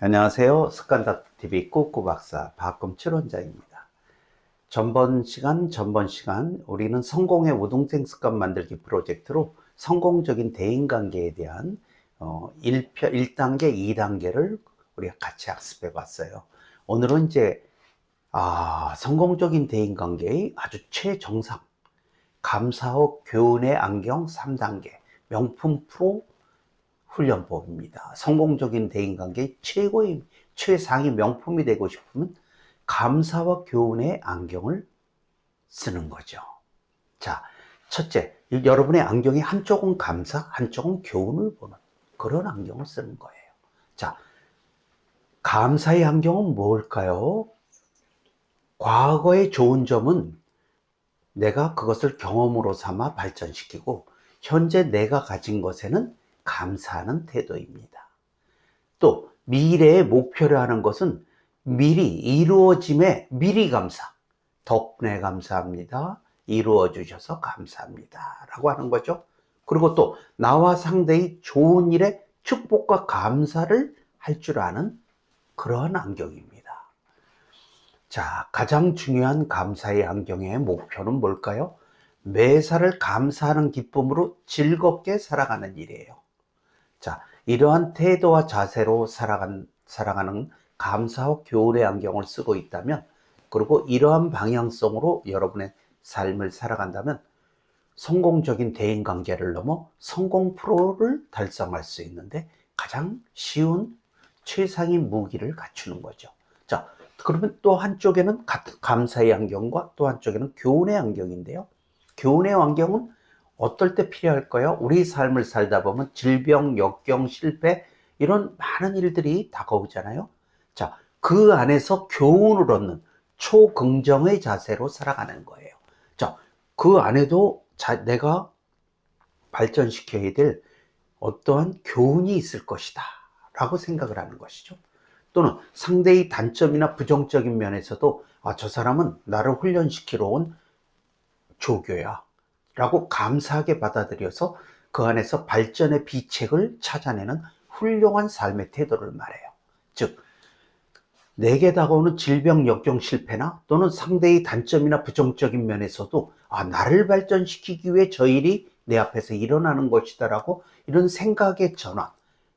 안녕하세요. 습관닥TV 꾸꾸 박사 박금칠 원장입니다. 전번 시간, 전번 시간 우리는 성공의 우동생 습관 만들기 프로젝트로 성공적인 대인관계에 대한 어, 1, 1단계, 2단계를 우리가 같이 학습해 봤어요. 오늘은 이제 아, 성공적인 대인관계의 아주 최정상 감사호 교훈의 안경 3단계 명품 프로 훈련법입니다. 성공적인 대인관계 최고의 최상위 명품이 되고 싶으면 감사와 교훈의 안경을 쓰는 거죠. 자, 첫째, 여러분의 안경이 한쪽은 감사, 한쪽은 교훈을 보는 그런 안경을 쓰는 거예요. 자, 감사의 안경은 뭘까요? 과거의 좋은 점은 내가 그것을 경험으로 삼아 발전시키고 현재 내가 가진 것에는 감사하는 태도입니다. 또 미래의 목표를 하는 것은 미리 이루어짐에 미리 감사. 덕분에 감사합니다. 이루어 주셔서 감사합니다. 라고 하는 거죠. 그리고 또 나와 상대의 좋은 일에 축복과 감사를 할 줄 아는 그러한 안경입니다. 자, 가장 중요한 감사의 안경의 목표는 뭘까요? 매사를 감사하는 기쁨으로 즐겁게 살아가는 일이에요. 자, 이러한 태도와 자세로 살아간, 살아가는 감사와 교훈의 안경을 쓰고 있다면, 그리고 이러한 방향성으로 여러분의 삶을 살아간다면, 성공적인 대인 관계를 넘어 성공 프로를 달성할 수 있는데 가장 쉬운 최상의 무기를 갖추는 거죠. 자, 그러면 또 한쪽에는 감사의 안경과 또 한쪽에는 교훈의 안경인데요. 교훈의 안경은 어떨 때 필요할까요? 우리 삶을 살다 보면 질병, 역경, 실패 이런 많은 일들이 다가오잖아요. 자, 그 안에서 교훈을 얻는 초긍정의 자세로 살아가는 거예요. 자, 그 안에도 자, 내가 발전시켜야 될 어떠한 교훈이 있을 것이다. 라고 생각을 하는 것이죠. 또는 상대의 단점이나 부정적인 면에서도 아, 저 사람은 나를 훈련시키러 온 조교야. 라고 감사하게 받아들여서 그 안에서 발전의 비책을 찾아내는 훌륭한 삶의 태도를 말해요. 즉, 내게 다가오는 질병, 역경, 실패나 또는 상대의 단점이나 부정적인 면에서도 아, 나를 발전시키기 위해 저 일이 내 앞에서 일어나는 것이다라고 이런 생각의 전환.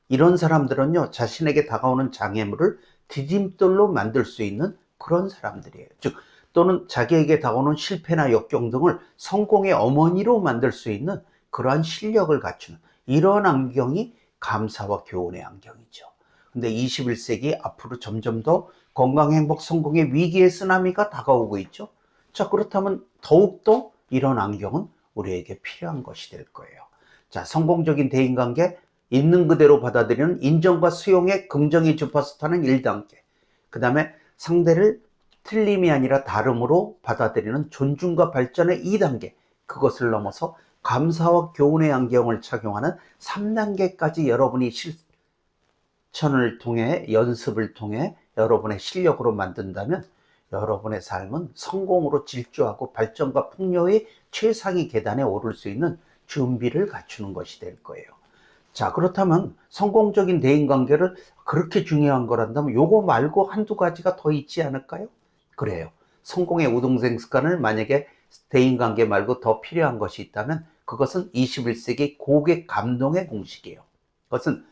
이런 사람들은요, 자신에게 다가오는 장애물을 디딤돌로 만들 수 있는 그런 사람들이에요. 즉, 또는 자기에게 다가오는 실패나 역경 등을 성공의 어머니로 만들 수 있는 그러한 실력을 갖추는 이런 안경이 감사와 교훈의 안경이죠. 근데 21세기 앞으로 점점 더 건강, 행복, 성공의 위기의 쓰나미가 다가오고 있죠. 자, 그렇다면 더욱더 이런 안경은 우리에게 필요한 것이 될 거예요. 자, 성공적인 대인관계, 있는 그대로 받아들이는 인정과 수용의 긍정의 주파수 타는 1단계. 그 다음에 상대를 틀림이 아니라 다름으로 받아들이는 존중과 발전의 2단계. 그것을 넘어서 감사와 교훈의 안경을 착용하는 3단계까지 여러분이 실천을 통해 연습을 통해 여러분의 실력으로 만든다면 여러분의 삶은 성공으로 질주하고 발전과 풍요의 최상위 계단에 오를 수 있는 준비를 갖추는 것이 될 거예요. 자, 그렇다면 성공적인 대인관계를 그렇게 중요한 거란다면 요거 말고 한두 가지가 더 있지 않을까요? 그래요. 성공의 우동생 습관을 만약에 대인 관계 말고 더 필요한 것이 있다면 그것은 21세기 고객 감동의 공식이에요. 그것은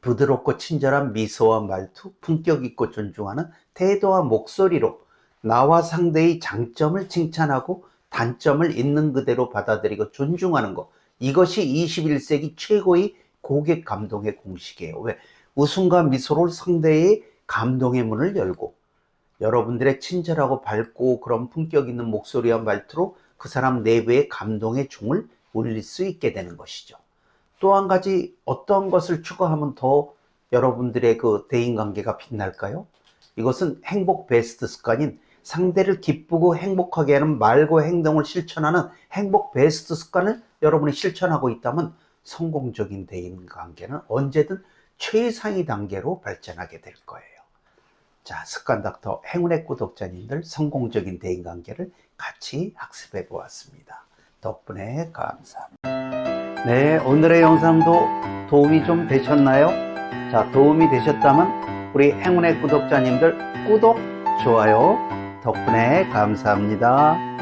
부드럽고 친절한 미소와 말투, 품격 있고 존중하는 태도와 목소리로 나와 상대의 장점을 칭찬하고 단점을 있는 그대로 받아들이고 존중하는 것. 이것이 21세기 최고의 고객 감동의 공식이에요. 왜? 웃음과 미소로 상대의 감동의 문을 열고 여러분들의 친절하고 밝고 그런 품격 있는 목소리와 말투로 그 사람 내부의 감동의 종을 울릴 수 있게 되는 것이죠. 또 한 가지 어떤 것을 추가하면 더 여러분들의 그 대인관계가 빛날까요? 이것은 행복 베스트 습관인 상대를 기쁘고 행복하게 하는 말과 행동을 실천하는 행복 베스트 습관을 여러분이 실천하고 있다면 성공적인 대인관계는 언제든 최상위 단계로 발전하게 될 거예요. 자, 습관 닥터 행운의 구독자님들 성공적인 대인관계를 같이 학습해 보았습니다. 덕분에 감사합니다. 네, 오늘의 영상도 도움이 좀 되셨나요? 자, 도움이 되셨다면 우리 행운의 구독자님들 구독, 좋아요 덕분에 감사합니다.